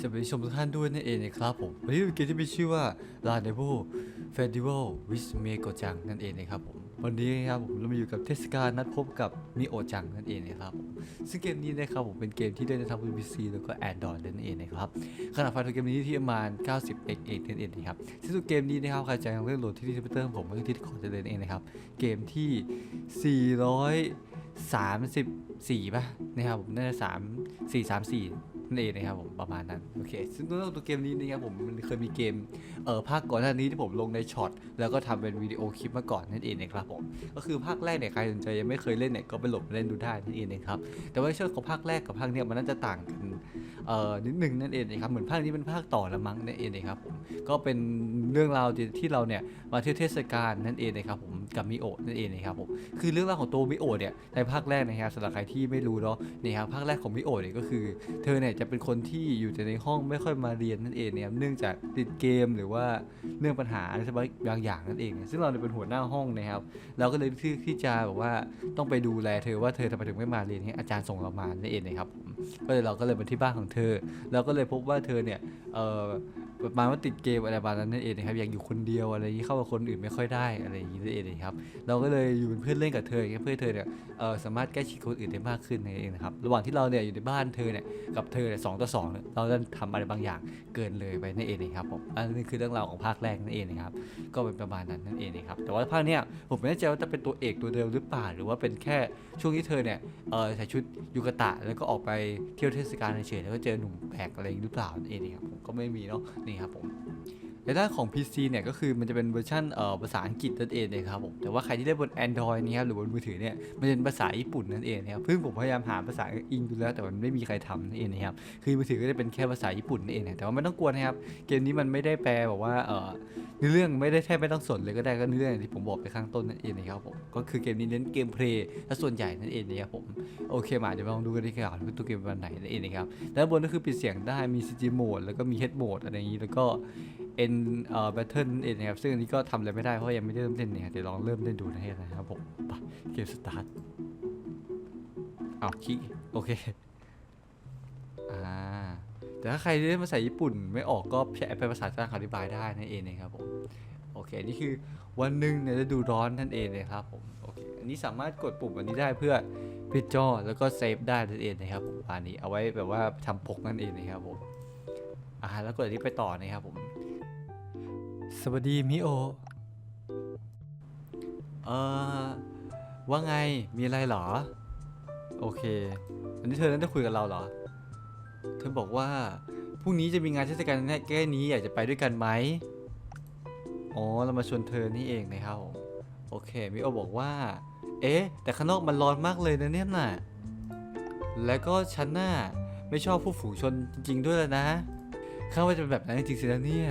สวัสดีชมทุกท่านด้วยนั่นเองนะครับผมวันนี้เป็นเกมที่มีชื่อว่า r a n d e v o u s Festival with m e g o จังนั่นเองนะครับผมวันนี้นะครับผมเรามาอยู่กับเทศกาลนัดพบกับมิโอจังนั่นเองนะครับผมซึ่งเกมนี้นะครับผมเป็นเกมที่เล่นในทั้ง PC แล้วก็ Android นั่นเองนะครับขนาดไฟล์ตัวเกมนี้ที่ประมาณ 90เอกนั่นเองนะครับซึ่งตัวเกมนี้นะครับใครจะยังเล่นโหลดที่คอมพิวเตอร์ของผมก็คือที่ขอจะเล่นเองนะครับเกมที่ 434ป่ะนะครับผมน่าจะ3 4 3 4 นั่นเองนะครับผมประมาณนั้นโอเคซึ่งตัวเกมนี้นะครับผมมันเคยมีเกมเอ่อภาคก่อนหน้านี้ที่ผมลงในช็อตแล้วก็ทำเป็นวิดีโอคลิปมาก่อนนั่นเองนะครับผมก็คือภาคแรกเนี่ยใครสนใจยังไม่เคยเล่นเนี่ยก็ไปโหลดมาเล่นดูได้นั่นเองนะครับแต่ว่าเชื่อของภาคแรกกับภาคเนี้ยมันน่าจะต่างกันเอ่อนิดหนึ่งนั่นเองนะครับเหมือนภาคนี้เป็นภาคต่อละมั้งนั่นเองนะครับผมก็เป็นเรื่องราวที่เราเนี่ยมาเที่ยวเทศกาลนั่นเองนะครับผม กับมิโอนั่นเองนะครับผมคือเรื่องราวของตัวมิโอเนี่ยในภาคแรกนะครับสำหรับใครที่ไม่รู้เนาะนี่ครับภาคแรกของมิโอเนี่ยก็คือ เธอเนี่ยจะเป็นคนที่อยู่แต่ในห้องไม่ค่อยมาเรียนนั่นเองเนี่ยเนื่องจากติดเกมหรือว่าเรื่องปัญหาอะไรสักบางอย่างนั่นเองนะซึ่งเราเนี่ยเป็นหัวหน้าห้องนะครับเราก็เลยที่ที่จะแบบว่าต้องไปดูแลเธอว่าเธอทำไมถึงไม่มาเรียนเนี่ยอาจารย์ส่งเรามานั่นเองนะครับก็เลยเราก็เลยไปที่บ้านของเธอเราก็เลยพบว่าเธอเนี่ยเออ ประมาณว่าติดเกมอะไรประมาณนั้นนั่นเองนะครับอยากอยู่คนเดียวอะไรอย่างนี้เข้ากับคนอื่นไม่ค่อยได้อะไรอย่างนี้นั่นเองนะครับเราก็เลยอยู่เป็นเพื่อนเล่นกับเธอเพื่อเธอเนี่ยเออสามารถใกล้ชิดคนอื่นได้มากขึ้นนั่นเองนะครับระหว่างที่เราเนี่ยอยู่ในบ้านเธอเนี่ยกับเธอเนี่ยสองต่อสองเราได้ทำอะไรบางอย่างเกินเลยไปนั่นเองนะครับผมอันนี้คือเรื่องราวของภาคแรกนั่นเองนะครับก็เป็นประมาณนั้นนั่นเองนะครับแต่ว่าภาคเนี้ยผมไม่แน่ใจว่าจะเป็นตัวเอกตัวเดิมหรือเปล่าหรือว่าเป็นแค่ช่วงที่เธอเนี่ยเออใส่ชุดยูกะตะแล้วก็ออกไปเที่ยวเทศกาลเฉยๆแล้วก็เจอหนุ่มแปลกอะไรหรือเปล่านั่นเองนะครับผมก็ไม่มีเนาะนี่ครับผม ในด้านของ PC เนี่ยก็คือมันจะเป็นเวอร์ชันเอ่อภาษาอังกฤษนั่นเองนะครับผมแต่ว่าใครที่ได้บน Android นี่ครับหรือบนมือถือเนี่ยมันเป็นภาษาญี่ปุ่นนั่นเองนะครับซึ่งผมพยายามหาภาษาอิงดูแล้วแต่มันไม่มีใครทำนั่นเองนะครับคือมือถือก็จะเป็นแค่ภาษาญี่ปุ่นนั่นเองนะแต่ว่าไม่ต้องกลัวนะครับเกมนี้มันไม่ได้แปลแบบว่าเอ่อเนื้อเรื่องไม่ได้แทบไม่ต้องสนเลยก็ได้ก็เนื้อเรื่องที่ผมบอกไปข้างต้นนั่นเองนะครับผมก็คือเกมนี้เน้นเกมเพลย์และส่วนใหญ่นั่นเองนะครับผมโอเคมาเดี๋ยวมาลองดูกันดีกว่าว่าตัวเกมเป็นวันไหนนั่นเองนะครับด้านบนก็คือปิดเสียงได้มี CG mode แล้วก็มี Head mode อะไรอย่างนี้แล้วก็ เอ็นเอ่อแบทเทิลเอ็นนะครับซึ่งอันนี้ก็ทำอะไรไม่ได้เพราะยังไม่ได้เริ่มเล่นเนี่ยเดี๋ยวลองเริ่มเล่นดูนะครับผมไปเกมสตาร์ทเอาคีโอเคอ่าแต่ถ้าใครเล่นภาษาญี่ปุ่นไม่ออกก็ใช้แอปเป็นภาษาจ้างอธิบายได้นั่นเองนะครับผมโอเคนี่คือวันหนึ่งในฤดูร้อนนั่นเองนะครับผมโอเคอันนี้สามารถกดปุ่มอันนี้ได้เพื่อปิดจอแล้วก็เซฟได้นั่นเองนะครับผมอันนี้เอาไว้แบบว่าทำปกนั่นเองนะครับผมอ่าแล้วกดอันนี้ไปต่อนะครับผม สวัสดีมิโอ เออว่าไง มีอะไรเหรอ โอเค อันนี้เธอนั้นได้คุยกับเราเหรอ เธอบอกว่า พรุ่งนี้จะมีงานเทศกาลแก้นี้อยากจะไปด้วยกันไหม อ๋อ เรามาชวนเธอนี่เองนะครับ โอเค มิโอบอกว่า เอ๊ะ แต่ข้างนอกมันร้อนมากเลยนะเนี่ยน่ะ แล้วก็ฉันน่ะไม่ชอบผู้ฝูงชนจริง ๆ ด้วยแล้วนะ ข้าว่าจะเป็นแบบนั้นจริงๆสินะเนี่ย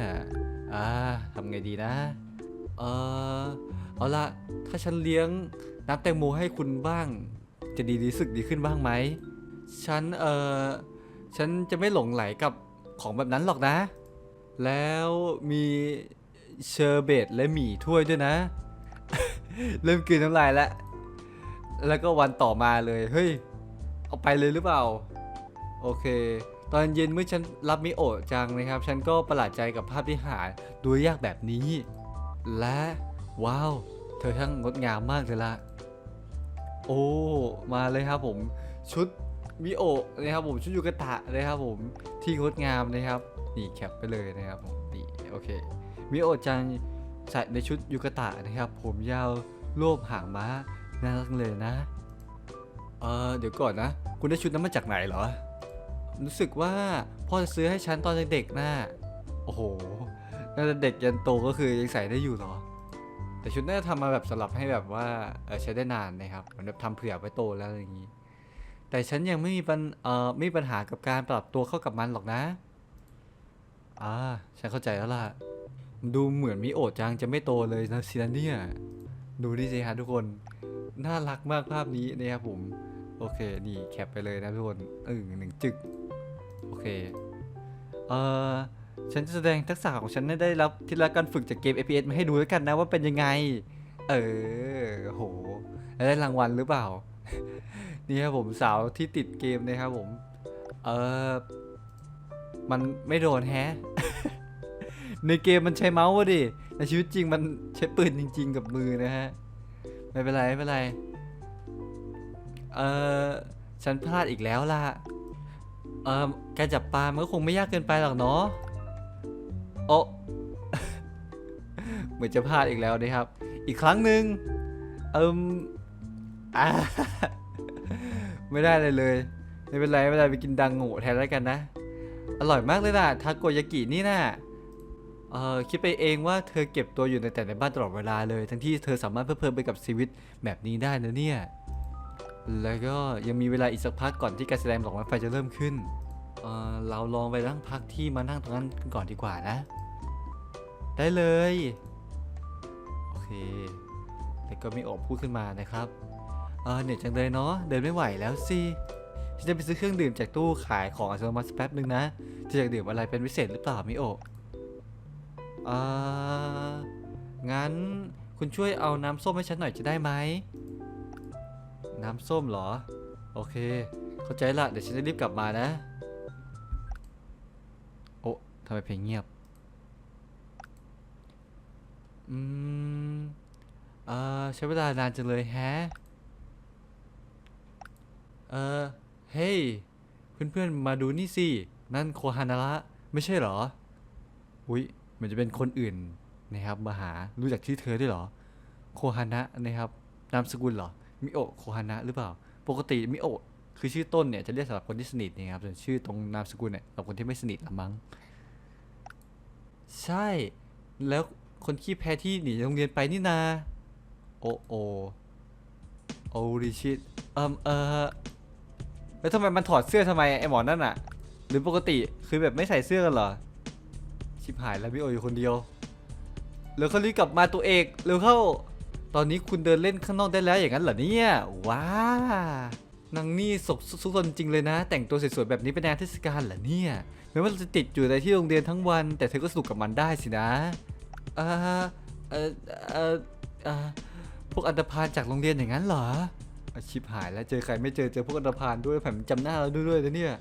อ่าทำไงดีนะ เออเอาละถ้าฉันเลี้ยงน้ำแตงโมให้คุณบ้าง จะดีรู้สึกดีขึ้นบ้างไหม ฉันเออฉันจะไม่หลงไหลกับของแบบนั้นหรอกนะ แล้วมีเชอร์เบตและหมี่ถ้วยด้วยนะ เริ่มกลืนน้ำลายแล้ว แล้วก็วันต่อมาเลย เฮ้ย เอาไปเลยหรือเปล่า โอเค ตอนเย็นเมื่อฉันรับมิโอะจังนะครับ ฉันก็ประหลาดใจกับภาพที่หาดูยากแบบนี้ และว้าว เธอช่างงดงามมากเลยละโอ้มาเลยครับผมชุดมิโอะนะครับผมชุดยูกะตะนะครับผมที่งดงามนะครับนี่แคปไปเลยนะครับผมนี่โอเคมิโอะจังใส่ในชุดยูกะตะนะครับ ผมยาวรวบหางม้าน่ารักเลยนะเออเดี๋ยวก่อนนะ คุณได้ชุดนั้นมาจากไหนเหรอ รู้สึกว่าพ่อจะซื้อให้ฉันตอนเด็กๆน่ะโอ้โหน่าจะเด็กยันโตก็คือยังใส่ได้อยู่เหรอ แต่ชุดน่าจะทำมาแบบสลับให้แบบว่าเออใช้ได้นานนะครับเหมือนแบบทำเผื่อไว้โตแล้วอะไรอย่างนี้ แต่ฉันยังไม่มีปัญเอ่อไม่มีปัญหากับการปรับตัวเข้ากับมันหรอกนะอ่าฉันเข้าใจแล้วล่ะ ดูเหมือนมิโอะจังจะไม่โตเลยนะสินะเนี่ย ดูดิสิฮะทุกคน น่ารักมากภาพนี้นะครับผม โอเค นี่แคปไปเลยนะทุกคนเออหนึ่งจึก โอเค เอ่อ ฉันจะแสดงทักษะของฉันให้ได้รับที่รับการฝึกจากเกม FPS มาให้ดูแล้วกันนะว่าเป็นยังไง เออ โห ได้รางวัลหรือเปล่า นี่ครับผมสาวที่ติดเกมนะครับผม เออ มันไม่โดนแฮะ ในเกมมันใช้เมาส์วะดิ ในชีวิตจริงมันใช้ปืนจริง ๆ กับมือนะฮะ ไม่เป็นไรไม่เป็นไร เออฉันพลาดอีกแล้วล่ะ เออ การจับปลา มันก็คงไม่ยากเกินไปหรอกเนาะ โอะเหมือนจะพลาดอีกแล้วนะครับ อีกครั้งหนึ่งเอิมอ่าไม่ได้เลยเลย ไม่เป็นไรไม่เป็นไรไปกินดังโง่แทนแล้วกันนะ อร่อยมากเลยนะทาโกยากินี่นะเออคิดไปเองว่าเธอเก็บตัวอยู่ในแต่ในบ้านตลอดเวลาเลย ทั้งที่เธอสามารถเพลิดเพลินไปกับชีวิตแบบนี้ได้นะเนี่ย แล้วก็ยังมีเวลาอีกสักพักก่อนที่การแสดงดอกไม้ไฟจะเริ่มขึ้น เออเราลองไปนั่งพักที่มานั่งตรงนั้นกันก่อนดีกว่านะ ได้เลย โอเคแล้วก็มีโอบพูดขึ้นมานะครับเออเหนื่อยจังเลยเนาะเดินไม่ไหวแล้วสิฉันจะไปซื้อเครื่องดื่มจากตู้ขายของอัตโนมัติสักแป๊บนึงนะจะอยากดื่มอะไรเป็นพิเศษหรือเปล่ามิโอะอ่างั้นคุณช่วยเอาน้ำส้มให้ฉันหน่อยจะได้ไหม น้ำส้มเหรอ โอเค เข้าใจละเดี๋ยวฉันจะรีบกลับมานะ ทำไมเพลงเงียบ อืมเอ่อใช้เวลานานจังเลยแฮะ เออ เฮ้ย เพื่อนๆ มาดูนี่สิ นั่นโคฮานาระไม่ใช่เหรอ อุ๊ยมันจะเป็นคนอื่นนะครับมาหา รู้จักชื่อเธอด้วยเหรอ โคฮานะนะครับ นามสกุลเหรอ มิโอโคฮานะหรือเปล่า ปกติมิโอคือชื่อต้นเนี่ยจะเรียกสำหรับคนที่สนิทนะครับ ส่วนชื่อตรงนามสกุลเนี่ยสำหรับคนที่ไม่สนิทละมั้ง ใช่ แล้วคนขี้แพ้ที่หนีโรงเรียนไปนี่นา โอโอโอริชิตเอิมเออแล้วทำไมมันถอดเสื้อทำไมไอหมอนั่นอะหรือปกติคือแบบไม่ใส่เสื้อกันเหรอ ชิบหายแล้วพี่โออยู่คนเดียวแล้วเขารีบกลับมาตัวเอกเร็วเข้า ตอนนี้คุณเดินเล่นข้างนอกได้แล้วอย่างนั้นเหรอเนี่ยว้านางนี่สกซุกซนจริงเลยนะ แต่งตัวสวยๆแบบนี้เป็นงานเทศกาลเหรอเนี่ย ม้ว่าเราจะติดอยู่ในที่โรงเรียนทั้งวัน แต่เธอก็สนุกกับมันได้สินะอ่าเออเออเออพวกอันธพาลจากโรงเรียนอย่างนั้นเหรออะชิบหายแล้วเจอใครไม่เจอเจอพวกอันธพาลด้วยแผมจำหน้าเราด้วยนะเนี่ย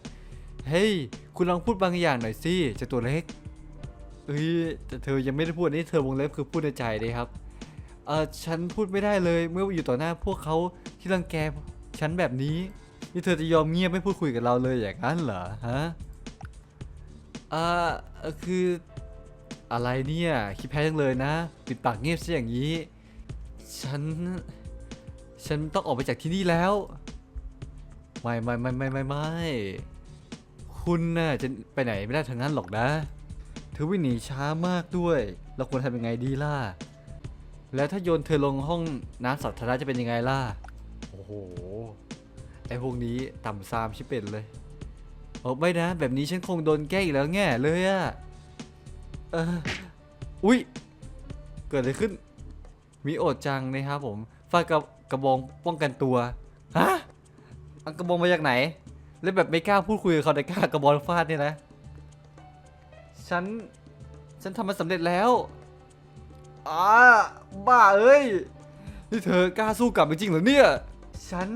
เฮ้ยคุณลองพูดบางอย่างหน่อยสิเจะตัวเล็กเอ้ยแต่เธอยังไม่ได้พูดนี่เธอวงเล็บคือพูดในใจเลยครับเออฉันพูดไม่ได้เลยเมื่ออยู่ต่อหน้าพวกเขาที่รังแกฉันแบบนี้นี่เธอจะยอมเงียบไม่พูดคุยกับเราเลยอย่างนั้นเหรอฮะ อ่อเออคือ อะไรเนี่ย คิดแพ้จังเลยนะ ปิดปากเงียบซะอย่างนี้ ฉัน ฉันต้องออกไปจากที่นี่แล้ว ไม่ไม่ไม่ไม่ไม่ไม่คุณน่ะจะไปไหนไม่ได้ทางนั้นหรอกนะเธอวิ่งหนีช้ามากด้วย เราควรทำยังไงดีล่ะ แล้วถ้าโยนเธอลงห้องน้ำสาธารณะจะเป็นยังไงล่ะ โอ้โห ไอพวกนี้ต่ำซามชิบเป็นเลย โอ้ไม่นะ แบบนี้ฉันคงโดนแกล้งอีกแล้วแง่เลยอะเอออุ๊ย เกิดอะไรขึ้น มีโอดจังนะครับผมฟาดกับกระบองป้องกันตัวฮะเอากระบองมาจากไหน แล้วแบบไม่กล้าพูดคุยกับเขาแต่กล้ากระบองฟาดเนี่ยนะ ฉัน ฉันทำมันสำเร็จแล้วอ้าบ้าเอ้ย นี่เธอกล้าสู้กลับจริงเหรอเนี่ย ฉัน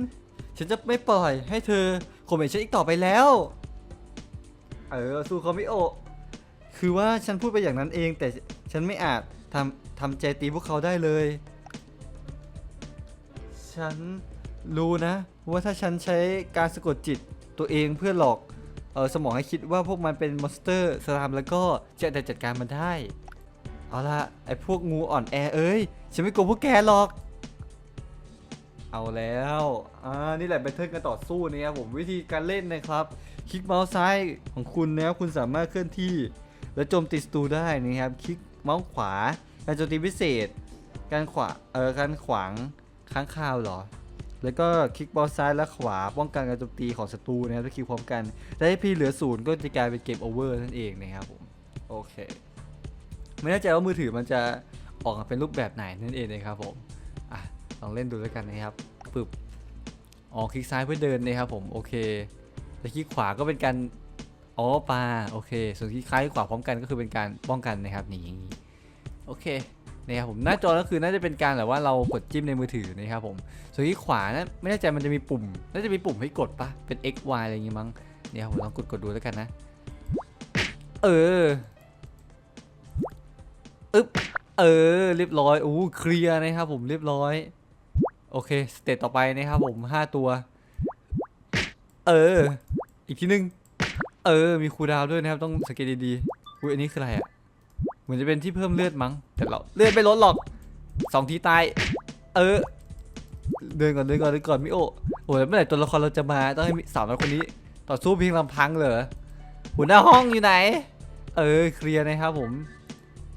ฉันจะไม่ปล่อยให้เธอข่มเหงฉันอีกต่อไปแล้ว เออสู้เขาไม่โอคือว่าฉันพูดไปอย่างนั้นเอง แต่ฉันไม่อาจทำทำใจตีพวกเขาได้เลย ฉันรู้นะ ว่าถ้าฉันใช้การสะกดจิตตัวเองเพื่อหลอกเออสมองให้คิดว่าพวกมันเป็นมอนสเตอร์สลามแล้วก็จะได้จัดการมันได้ เอาละไอพวกงูอ่อนแอเอ้ย ฉันไม่กลัวพวกแกหรอก เอาแล้ว อ่า นี่แหละแบทเทิลการต่อสู้นะครับผมวิธีการเล่นนะครับ คลิกเมาส์ซ้ายของคุณนะครับคุณสามารถเคลื่อนที่ และโจมตีศัตรูได้นะครับคลิกเมาส์ขวาการโจมตีพิเศษ การขวาเออการขวางค้างคาวเหรอ แล้วก็คลิกบอลซ้ายและขวาป้องกันการโจมตีของศัตรูนะครับถ้าคลิกพร้อมกันแต่ถ้พีเหลือศูนย์ก็จะกลายเป็นเกมโอเวอร์นั่นเองนะครับผมโอเคไม่แน่ใจว่ามือถือมันจะออกมาเป็นรูปแบบไหนนั่นเองนะครับผมอะลองเล่นดูแล้วกันนะครับปึ๊บอ๋อคลิกซ้ายเพื่อเดินนะครับผมโอเค แต่คลิกขวาก็เป็นการอ๋อปลาโอเค ส่วนคลิกซ้ายขวาพร้อมกันก็คือเป็นการป้องกันนะครับนี่อย่างนี้โอเคนะครับผมหน้าจอก็คือน่าจะเป็นการแบบว่าเรากดจิ้มในมือถือนะครับผมส่วนที่ขวานะไม่แน่ใจมันจะมีปุ่ม น่าจะมีปุ่มให้กดปะเป็น X Y อะไรอย่างงี้มั้งเนี่ยผมลองกดกดดูแล้วกันนะ เอออึ๊บเออเรียบร้อยอู้เคลียร์นะครับผมเรียบร้อย โอเคสเตจต่อไปนะครับผมห้าตัว เออ อีกทีหนึงเออ มีคูลดาวน์ด้วยนะครับ ต้องสังเกตดีๆ อุ้ยอันนี้คืออะไรอะ่ะ เหมือนจะเป็นที่เพิ่มเลือดมั้ง แต่เราเลือดไม่ลดหรอกสองทีตาย เออ เดินก่อนเดินก่อนเดินก่อนมิโอโอ้ยเมื่อไหร่ตัวละครเราจะมา ต้องให้สาวน้อยคนนี้ ต่อสู้เพียงลำพังเหรอหัวหน้าห้องอยู่ไหน เออ เคลียร์นะครับผม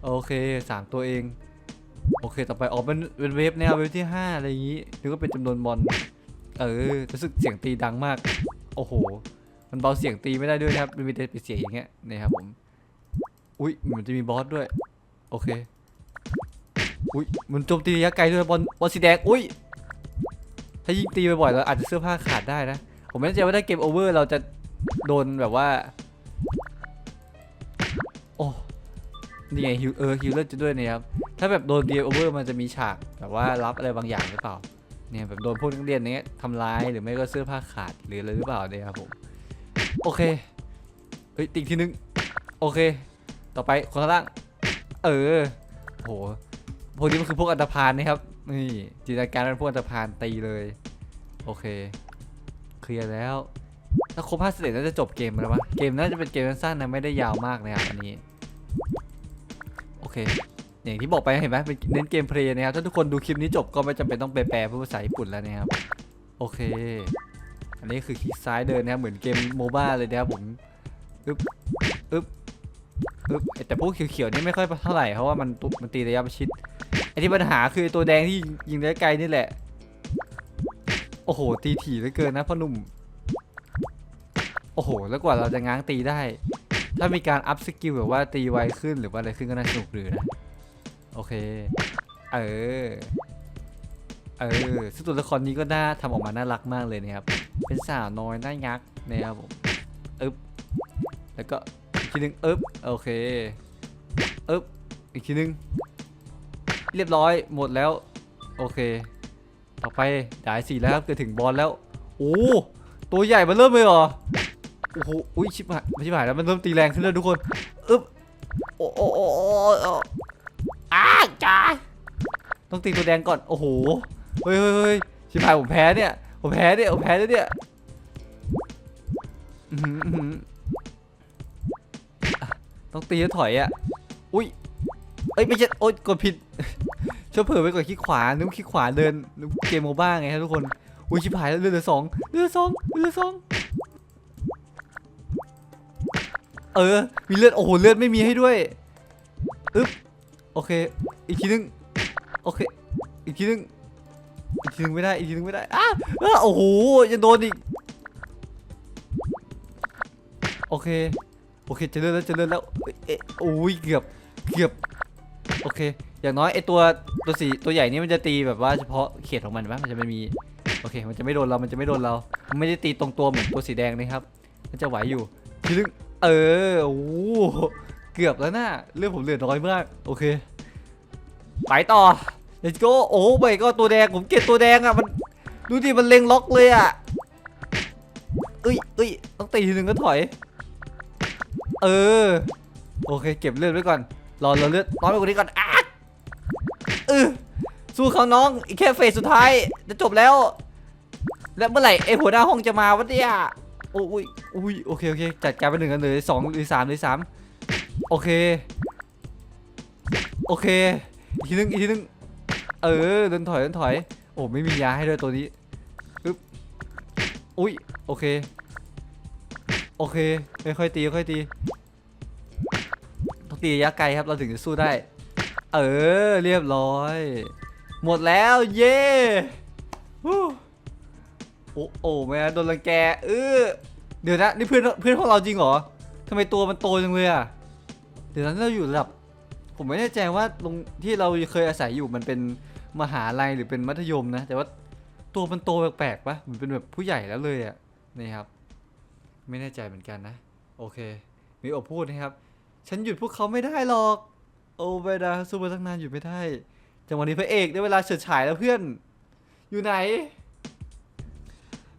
โอเคสามตัวเอง โอเค ต่อไปออกเป็นเป็นเวฟแนวเวฟที่ห้าอะไรอย่างนี้นึกว่าเป็นจำนวนบอล เออ รู้สึกเสียงตีดังมาก โอ้โห มันเบาเสียงตีไม่ได้ด้วยนะครับมันมีแต่เสียงอย่างเงี้ยนะครับผม อุ้ยเหมือนจะมีบอสด้วย โอเค อุ้ยมันโจมตีระยะไกลด้วยบอลบอลสีแดง อุ้ย ถ้ายิงตีบ่อยๆเราอาจจะเสื้อผ้าขาดได้นะ ผมไม่แน่ใจว่าถ้าเกมโอเวอร์เราจะโดนแบบว่า โอ้นี่ไงฮิวเออฮิวเลอร์จะด้วยนะครับ ถ้าแบบโดนเกมโอเวอร์มันจะมีฉากแบบว่ารับอะไรบางอย่างหรือเปล่า เนี่ยแบบโดนพวกนักเรียนเนี้ยทำร้ายหรือไม่ก็เสื้อผ้าขาดหรืออะไรหรือเปล่าเนี่ยครับผมโอเคเฮ้ยติอีกทีนึงโอเค ต่อไปคนข้างล่างเออโหพวกนี้มันคือพวกอันธพาลนะครับนี่จินตนาการเป็นพวกอันธพาลตีเลยโอเคเคลียร์แล้วถ้าครบห้าสิบเอ็ดน่าจะจบเกมแล้ววะเกมน่าจะเป็นเกมสั้นๆนะไม่ได้ยาวมากนะครับอันนี้โอเค อย่างที่บอกไปเห็นไหมเป็นเน้นเกมเพลย์นะครับถ้าทุกคนดูคลิปนี้จบก็ไม่จำเป็นต้องไปแปลเป็นภาษาญี่ปุ่นแล้วนะครับโอเค อันนี้คือคลิกซ้ายเดินนะครับเหมือนเกมโมบ้าเลยนะครับผมอึ๊บอึ๊บอึ๊บแต่พวกเขียวๆนี่ไม่ค่อยเท่าไหร่เพราะว่ามันตุมันตีระยะประชิดไอ้ที่ปัญหาคือตัวแดงที่ยิงระยะไกลนี่แหละ โอ้โห ตีถี่เหลือเกินนะพ่อหนุ่ม โอ้โห แล้วกว่าเราจะง้างตีได้ ถ้ามีการอัพสกิลแบบว่าตีไวขึ้นหรือว่าอะไรขึ้นก็น่าสนุกหรือนะ โอเค เออ เออซึ่งตัวละครนี้ก็น่าทำออกมาน่ารักมากเลยนะครับ เป็นสาวน้อยน่ายักษ์นะครับผมอึ๊บแล้วก็อีกทีนึงอึ๊บโอเคอึ๊บอีกทีนึง เรียบร้อยหมดแล้ว โอเค ต่อไปด่ายสี่แล้วครับเกิดถึงบอลแล้ว โอ้ตัวใหญ่มันเริ่มเลยเหรอโอ้โหอุ้ยชิบหายชิบหายแล้วมันเริ่มตีแรงขึ้นแล้วทุกคนอึ๊บโอ้โอ้โอ้โอ้าจ้าต้องตีตัวแดงก่อน โอ้โห เฮ้ยเฮ้ยเฮ้ยชิบหายผมแพ้เนี่ย ผมแพ้เนี่ย ผมแพ้แล้วเนี่ยอื้อหืออื้อหืออะต้องตีแล้วถอยอะ อุ้ย เอ้ยไม่ใช่ โอ๊ยกดผิดชอบเผลอไปกดคลิกขวานึกว่าคลิกขวาเดินนึกเกมโมบ้าไงครับทุกคน อุ้ยชิบหายแล้วเลือดเหลือสองเลือดเหลือสองเลือดเหลือสอง เออ มีเลือด โอ้โห เลือดไม่มีให้ด้วย โอเค อีกทีนึง โอเค อีกทีนึง อีกทีนึงไม่ได้ อีกทีนึงไม่ได้อ้าโอ้โหยังโดนอีก โอเค โอเค จะเลื่อนแล้ว จะเลื่อนแล้ว เอ๊ะโอ้ย เกือบ เกือบ โอเค อย่างน้อยไอตัวตัวสีตัวใหญ่นี่มันจะตีแบบว่าเฉพาะเขตของมันปะมันจะไม่มี โอเค มันจะไม่โดนเรา มันจะไม่โดนเรา มันไม่ได้ตีตรงตัวเหมือนตัวสีแดงนะครับ มันจะไหวอยู่ทีนึง เออ โอ้โห เกือบแล้วนะเรื่องผมเหลือน้อยมากโอเคไปต่อ let's go โอ้ไปก็ตัวแดงผมเก็บตัวแดงอะมันดูดิมันเล็งล็อกเลยอะเอ้ยเอ้ยต้องตีทีหนึ่งก็ถอย เออ โอเค เก็บเลือดไว้ก่อน รอเราเลือดน้อยไปกว่านี้ก่อนอะเออสู้เขาน้องอีกแค่เฟสสุดท้ายจะจบแล้ว แล้วเมื่อไหร่ไอ้หัวหน้าห้องจะมาวะเนี่ยโอ้ยอุ้ยโอเคโอเคจัดการไปหนึ่งกันเลยสองหรือสามหรือสาม โอเค โอเค อีกทีนึง อีกทีนึง เออ เดินถอย เดินถอย โอ้ ไม่มียาให้ด้วยตัวนี้อึ๊บ อุ้ย โอเค โอเค ค่อยๆตี ค่อยๆตีต้องตีระยะไกลครับ เราถึงจะสู้ได้ เออ เรียบร้อย หมดแล้ว เย้โอ้โอ้แม่โดนรังแก เออเดี๋ยวนะ นี่เพื่อนเพื่อนของเราจริงเหรอทำไมตัวมันโตจังเลยอะ เดี๋ยวนั้นเราอยู่ระดับ ผมไม่แน่ใจว่าตรงที่เราเคยอาศัยอยู่มันเป็นมหาลัยหรือเป็นมัธยมนะ แต่ว่าตัวมันโตแปลกๆปะเหมือนเป็นแบบผู้ใหญ่แล้วเลยอะนี่ครับ ไม่แน่ใจเหมือนกันนะ โอเค มีโอพูดนะครับ ฉันหยุดพวกเขาไม่ได้หรอก โอ้ไปดาสู้มาตั้งนานหยุดไม่ได้จังหวะนี้พระเอกได้เวลาเฉิดฉายแล้วเพื่อน อยู่ไหน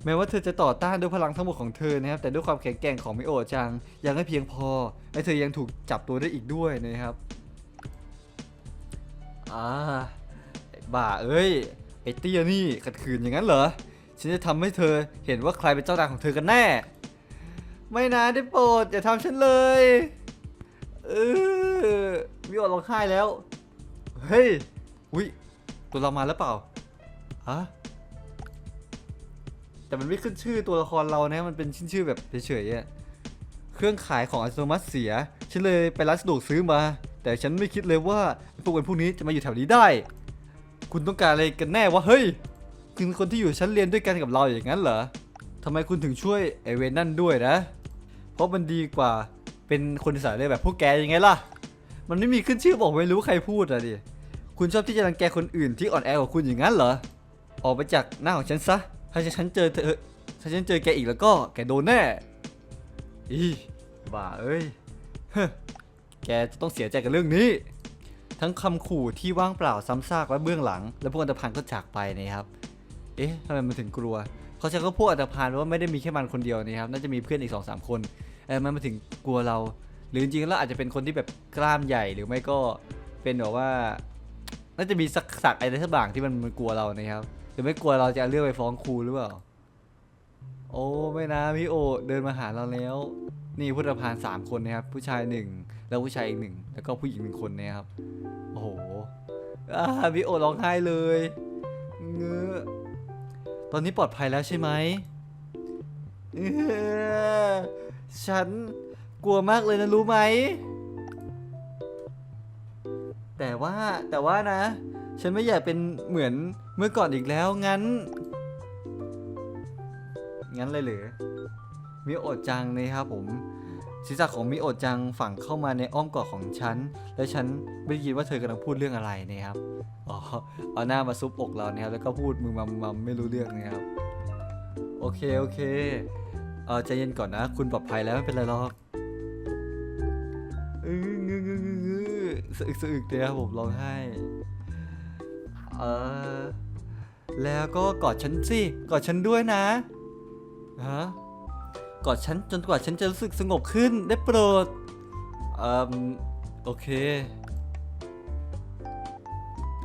แม้ว่าเธอจะต่อต้านด้วยพลังทั้งหมดของเธอนะครับ แต่ด้วยความแข็งแกร่งของมิโอจัง ยังไม่เพียงพอและเธอยังถูกจับตัวได้อีกด้วยนะครับอ่าบ้าเอ้ยไอเตี้ยนี่ขัดขืนอย่างนั้นเหรอฉันจะทำให้เธอเห็นว่าใครเป็นเจ้านายของเธอกันแน่ ไม่นะได้โปรดอย่าทำฉันเลยเออมิโอร้องไห้แล้ว เฮ้ยอุ้ยตัวเรามาแล้วเปล่าฮะ แต่มันไม่ขึ้นชื่อตัวละครเรานะมันเป็นชื่อชื่อแบบเฉยๆอะเครื่องขายของอัตโนมัติเสีย ฉันเลยไปร้านสะดวกซื้อมา แต่ฉันไม่คิดเลยว่าพวกเป็นพวกนี้จะมาอยู่แถวนี้ได้ คุณต้องการอะไรกันแน่วะเฮ้ยคุณคนที่อยู่ชั้นเรียนด้วยกันกับเราอย่างนั้นเหรอทำไมคุณถึงช่วยไอเวนนั่นด้วยนะ เพราะมันดีกว่าเป็นคนสายเลยแบบพวกแกยังไงล่ะ มันไม่มีขึ้นชื่อบอกไม่รู้ใครพูดอะดิ คุณชอบที่จะรังแกคนอื่นที่อ่อนแอกว่าคุณอย่างนั้นเหรอ ออกไปจากหน้าของฉันซะ ถ้าฉันเจอเธอถ้าฉันเจอแกอีกแล้วก็แกโดนแน่ อีบ้าเอ้ยเฮ้อแกจะต้องเสียใจกับเรื่องนี้ ทั้งคำขู่ที่ว่างเปล่าซ้ำซากไว้เบื้องหลัง และพวกอันธพาลก็จากไปนะครับ เอ๊ะทำไมมันถึงกลัว เขาใช้ก็พวกอันธพาลว่าไม่ได้มีแค่มันคนเดียวนะครับ น่าจะมีเพื่อนอีกสองสามคนเออมันมาถึงกลัวเรา หรือจริงๆแล้วอาจจะเป็นคนที่แบบกล้ามใหญ่หรือไม่ก็เป็นแบบว่า น่าจะมีสักสักอะไรสักอย่างที่มันมันกลัวเรานะครับ หรือไม่กลัวเราจะเอาเรื่องไปฟ้องครูหรือเปล่า โอ้ไม่นะพี่โอเดินมาหาเราแล้ว นี่ผู้ประพานสามคนนะครับ ผู้ชายหนึ่งแล้วผู้ชายอีกหนึ่งแล้วก็ผู้หญิงหนึ่งคนนะครับ โอ้โหพี่โอร้องไห้เลยเงื้อตอนนี้ปลอดภัยแล้วใช่ไหมเอ้อฉันกลัวมากเลยนะรู้ไหม แต่ว่าแต่ว่านะ ฉันไม่อยากเป็นเหมือนเมื่อก่อนอีกแล้ว งั้น งั้นเลยเหรือมิโอะจังนะครับผมศีรษะของมิโอะจังฝังเข้ามาในอ้อมกอดของฉัน และฉันไม่ได้ยินว่าเธอกำลังพูดเรื่องอะไรนะครับอ๋อเอาหน้ามาซุบอกเรานะครับแล้วก็พูดมึงมัมมัมไม่รู้เรื่องนะครับ โอเคโอเคเออใจเย็นก่อนนะ คุณปลอดภัยแล้วไม่เป็นไรหรอกเอองึงึงึงึสะอึกสะอึกเลยครับผมร้องไห้ ออ แล้วก็กอดฉันสิกอดฉันด้วยนะฮะกอดฉันจนกว่าฉันจะรู้สึกสงบขึ้นได้โปรดอืมโอเค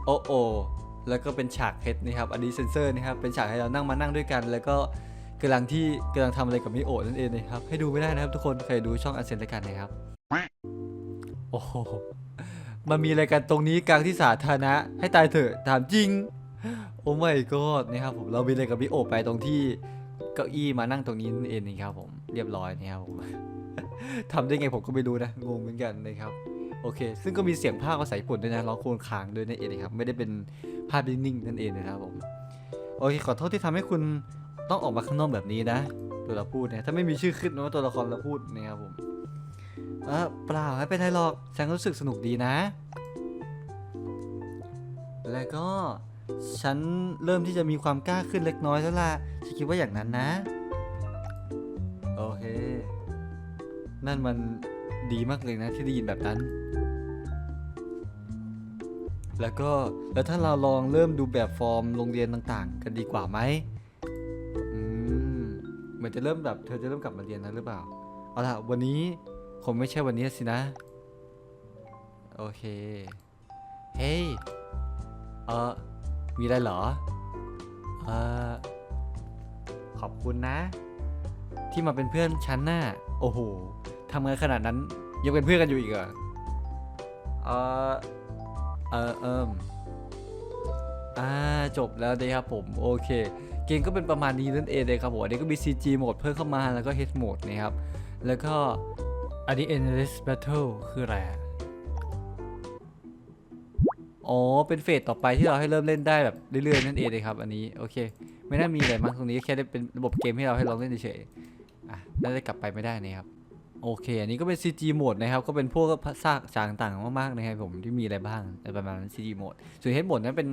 โอ้โอแล้วก็เป็นฉากเพชรนะครับ อันนี้เซนเซอร์นะครับ เป็นฉากให้เรานั่งมานั่งด้วยกัน แล้วก็กำลังที่กำลังทำอะไรกับมิโอนั่นเองนะครับ ให้ดูไม่ได้นะครับทุกคน เคยดูช่องอันเซนแล้วกันนะครับ โอ้โห มันมีอะไรกันตรงนี้กลางที่สาธารณะ ให้ตายเถอะถามจริง โอ้ไม่ก็นะครับผมเรามีอะไรกับมิโอไปตรงที่เก้าอี้มานั่งตรงนี้นั่นเองนะครับผมเรียบร้อยนะครับผมทำได้ไงผมก็ไม่รู้นะงงเหมือนกันนะครับโอเค ซึ่งก็มีเสียงภาคภาษาญี่ปุ่นด้วยนะร้องโครวรคางด้วยนั่นเองนะครับไม่ได้เป็นภาพนิ่งๆนั่นเองนะครับผมโอเคขอโทษที่ทำให้คุณต้องออกมาข้างนอกแบบนี้นะ ตัวเราพูดเนี่ยถ้าไม่มีชื่อขึ้นนะว่าตัวละครเราพูดนะครับผม เออเปล่าไม่เป็นไรหรอกฉันรู้สึกสนุกดีนะ แล้วก็ฉันเริ่มที่จะมีความกล้าขึ้นเล็กน้อยแล้วล่ะฉันคิดว่าอย่างนั้นนะ โอเค นั่นมันดีมากเลยนะที่ได้ยินแบบนั้น แล้วก็แล้วถ้าเราลองเริ่มดูแบบฟอร์มโรงเรียนต่างๆ กันดีกว่าไหมอืมเหมือนจะเริ่มแบบเธอจะเริ่มกลับมาเรียนนะหรือเปล่า เอาล่ะวันนี้ คงไม่ใช่วันนี้สินะ โอเค เฮ้ย เออมีอะไรเหรอ เออขอบคุณนะ ที่มาเป็นเพื่อนฉันน่ะ โอ้โหทำงานขนาดนั้นยังเป็นเพื่อนกันอยู่อีกเหรอ เออเออเอิมอ่าจบแล้วนะครับผม โอเค เกมก็เป็นประมาณนี้นั่นเองเลยครับผมอันนี้ก็มี CG โหมดเพิ่มเข้ามาแล้วก็ H โหมดนะครับ แล้วก็ อันนี้ endless battle คืออะไรอะอ๋อ เป็นเฟสต่อไปที่เราให้เริ่มเล่นได้แบบเรื่อยๆนั่นเองเลยครับ อันนี้โอเค ไม่น่ามีอะไรมากตรงนี้แค่ได้เป็นระบบเกมให้เราให้ลองเล่นเฉยๆอะน่าจะกลับไปไม่ได้นะครับ โอเค อันนี้ก็เป็น CG โหมดนะครับ ก็เป็นพวกซากจางต่างๆมากๆนะครับผมที่มีอะไรบ้างแต่ประมาณนั้น CG โหมดส่วน H โหมดนั้นเป็น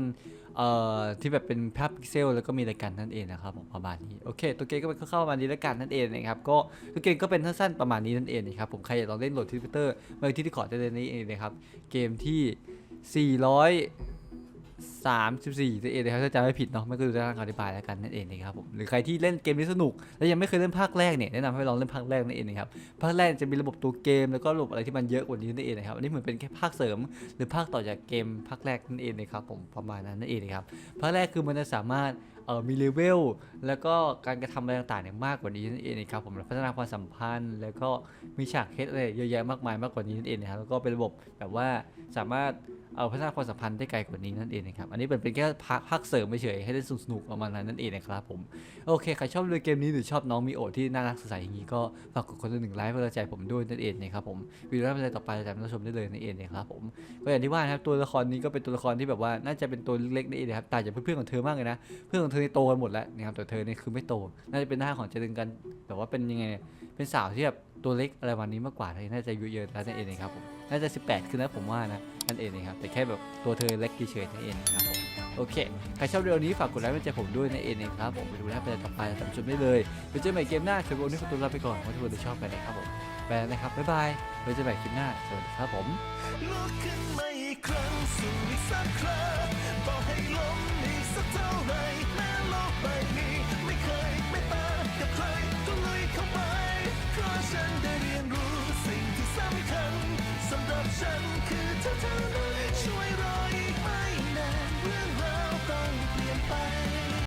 เอ่อที่แบบเป็นภาพพิกเซลแล้วก็มีรายการนั่นเองนะครับประมาณนี้โอเค ตัวเกมก็เป็นเข้าๆประมาณนี้แล้วกันนั่นเองนะครับก็ตัวเกมก็เป็นสั้นๆประมาณนี้นั่นเองนะครับผมใครอยากลองเล่นโหลดทวิตเตอร์มาที่ที่ขอได้เลยนี่เองนะครับเกมที่ 400 34นั่เองนะครับถ้าจำไม่ผิดเนาะไม่ก็ดูด้านล่างอธิบายแล้วกันนั่นเองนะครับผมหรือใครที่เล่นเกมนี้สนุก และยังไม่เคยเล่นภาคแรกเนี่ยแนะนำให้ลองเล่นภาคแรกนั่นเองนะครับภาคแรกจะมีระบบตัวเกมแล้วก็ระบบอะไรที่มันเยอะกว่านี้นั่นเองนะครับอันนี้เหมือนเป็นแค่ภาคเสริม หรือภาคต่อจากเกมภาคแรกนั่นเองนะครับผมประมาณนั้นนั่นเองนะครับภาคแรกคือมันจะสามารถเอ่อมีเลเวลแล้วก็การกระทำอะไรต่างๆเนี่ยมากกว่านี้นั่นเองนะครับผมพัฒนาความสัมพันธ์ แล้วก็มีฉากเฮดอะไรเยอะแยะมากมายมากกว่านี้นั่นเองนะครับแล้วก็เป็นระบบแบบว่าสามารถเอาพัฒนาความสัมพันธ์ได้ไกลกว่านี้นั่นเองนะครับอันนี้เป็นเป็นแค่ภาคเสริมเฉยให้ได้สนุกๆประมาณนั้นนั่นเองนะครับผม โอเค ใครชอบดูเกมนี้หรือชอบน้องมีโอที่น่ารักสดใสอย่างนี้ก็ฝากกดคนละหนึ่งไลค์เพื่อกำลังใจผมด้วยนั่นเองนะครับผมวิดีโอหน้าต่อไปจะรับชมได้เลยนั่นเองนะครับผมก็อย่างที่ว่านะครับตัวละครนี้ก็เป็นตัวละครที่แบบว่าน่าจะเป็นตัวเล็กๆนั่นเองนะครับต่างจากเพื่อนๆของเธอมากเลยนะ เพื่อนของเธอนี่โตกันหมดแล้วนะครับแต่เธอเนี่ยคือไม่โต น่าจะเป็นหน้าของเจริญกันแบบว่าเป็นยังไง เป็นสาวที่แบบตัวเล็กอะไรวันนี้มากกว่าเธอน่าจะอายุเยอะแล้วนั่นเองนะครับผมน่าจะ18ขึ้นแล้วผมว่านะนั่นเองนะครับแต่แค่แบบตัวเธอเล็กเฉยๆนั่นเองนะครับผมโอเคใครชอบวิดีโอนี้ฝากกดไลค์เป็นใจผมด้วยนั่นเองนะครับผมไปดูแล้วไปต่อไปตามชมได้เลยไปเจอใหม่เกมหน้าเชิญวันนี้ขอตัวลาไปก่อนว่าทุกคนจะชอบกันนะครับผมไปแล้วนะครับบ๊ายบายไว้เจอใหม่คลิปหน้าสวัสดีครับผม